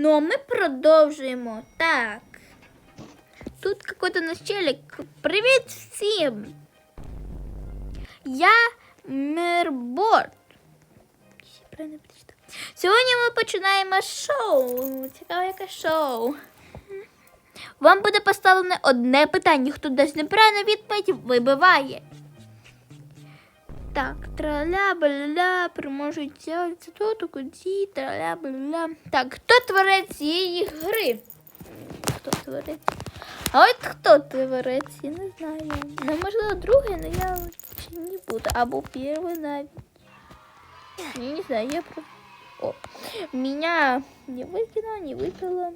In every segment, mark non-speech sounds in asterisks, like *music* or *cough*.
Ну, а ми продовжуємо. Так. Тут какой-то начальник. Привіт всім! Я прочитав. Сьогодні ми починаємо шоу. Цікаве, яке шоу. Вам буде поставлене одне питання. Хто дасть неправильну відповідь, вибиває. Так, траля, бля, приможуть це тут, куди, траля, бля. Так, хто творець цієї гри? Хто творець? А от хто творець, я не знаю. Ну, можливо, другий, але я ще не буду. Або перший навіть. Я не знаю, я про... О, меня не викинула, не випила.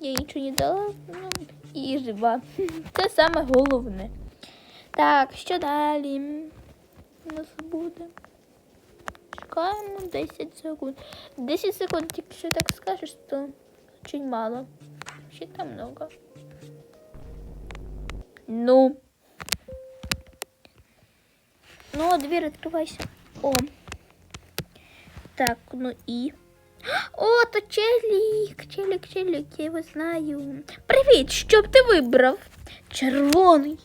Я нічого не дала, ну, і жива. *laughs* Це саме головне. Так, що далі? У нас буде. Чекаємо 10 секунд. 10 секунд, якщо так скажеш, то очень мало. Вообще там много. Ну. Ну, дверь открывайся. О. Так, ну і. О, то челік, челік, челік, я його знаю. Привіт, що б ти вибрав? Червоний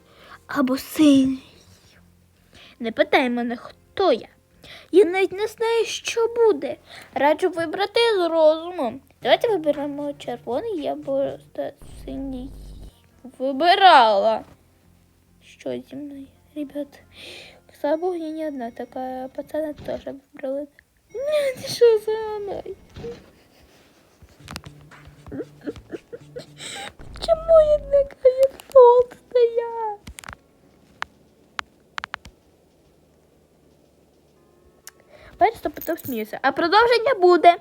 або синій? Не питай мене, хто я. Я навіть не знаю, що буде. Раджу вибрати з розумом. Давайте виберемо червоний або ста- синій. Вибирала. Що зі мною, ребят? Слава Богу, я не одна така. Пацана теж вибрали. Ні, що за мною? Бачите, потім сміюся. А продовження буде.